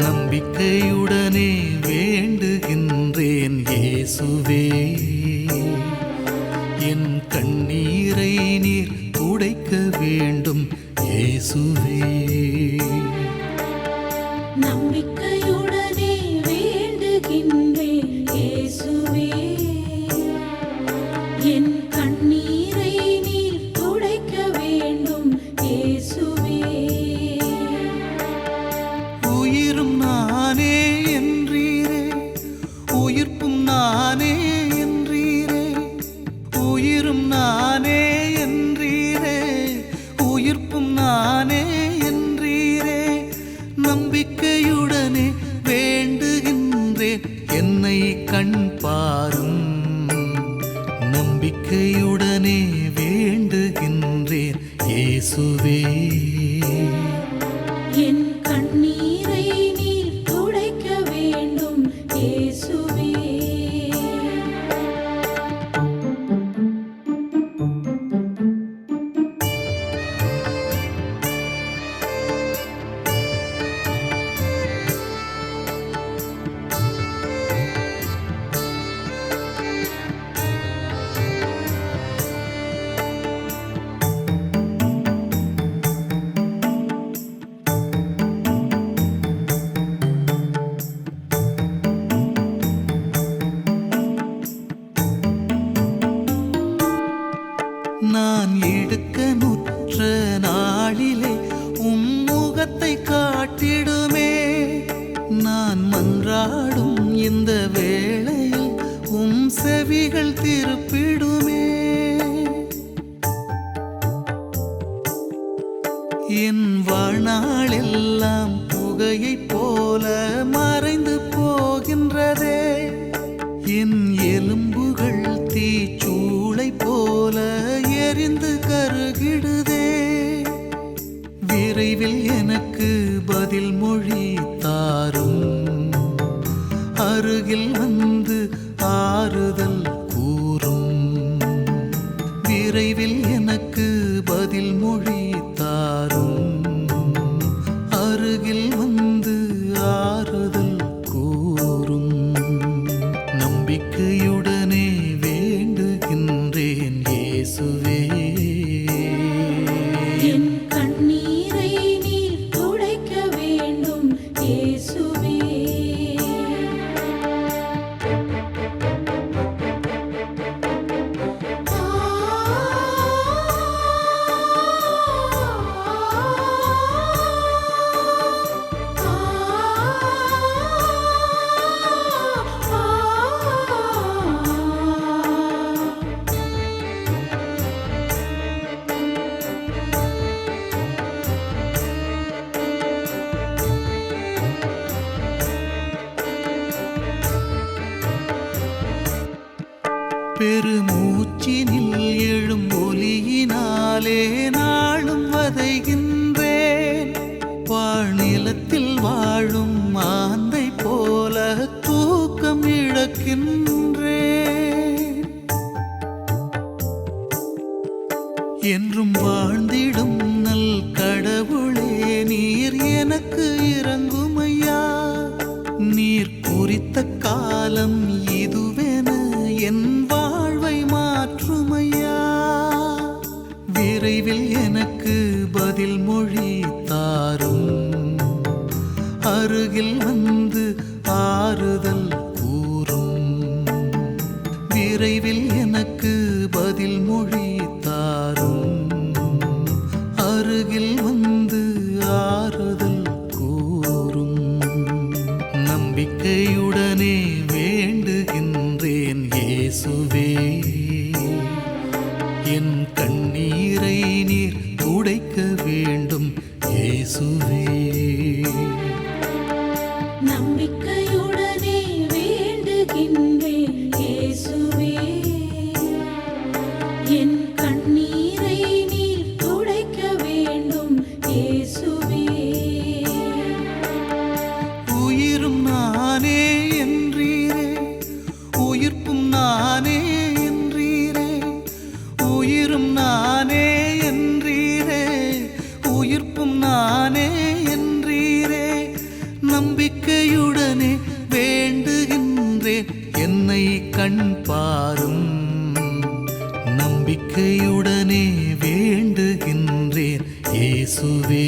நம்பிக்கையுடனே வேண்டுகின்றேன் இயேசுவே. என் கண்ணீரை நீர் துடைக்க வேண்டும் இயேசுவே. நம்பிக்கையுடனே வேண்டுகின்றேன். என்னை கண் பாரும். நம்பிக்கையுடனே வேண்டுகின்றேன். இயேசுவே. உற்ற நாளிலே உம்முகத்தை காட்டிடுமே. நான் மன்றாடும் இந்த வேளையில் உம் செவிகள் திருப்பிடுமே. என் வாழ்நாளெல்லாம் புகையைப் போல மறைந்து போகின்றதே. என் எலும்புகள் தீச்சூளை போல எரிந்து கருகிடுதே. விரைவில் எனக்கு பதில் மொழி தாரும். அருகில் வந்து ஆறுதல் கூறும். விரைவில் எனக்கு பதில் மொழி தாரும். வாழ்நிலத்தில் வாழும் மாந்தை போல தூக்கம் இழக்கின்றேன் என்றும் வாழ்ந்திடும் நல் கடவுளே நீர் எனக்கு இறங்குமையா? நீர் குறித்த அருகில் வந்து ஆறுதல் கூறும். விரைவில் எனக்கு பதில் மொழி தாரும். அருகில் வந்து ஆறுதல் கூறும். நம்பிக்கையுடனே வேண்டுகின்றேன் இயேசுவே. நம்பிக்கையுடனே வேண்டுகின்றேன் இயேசுவே. என் கண்ணீரை நீர் துடைக்க வேண்டும் இயேசுவே. இறைவன் பாரும் நம்பிக்கையுடனே வேண்டுகின்றேன். இயேசுவே.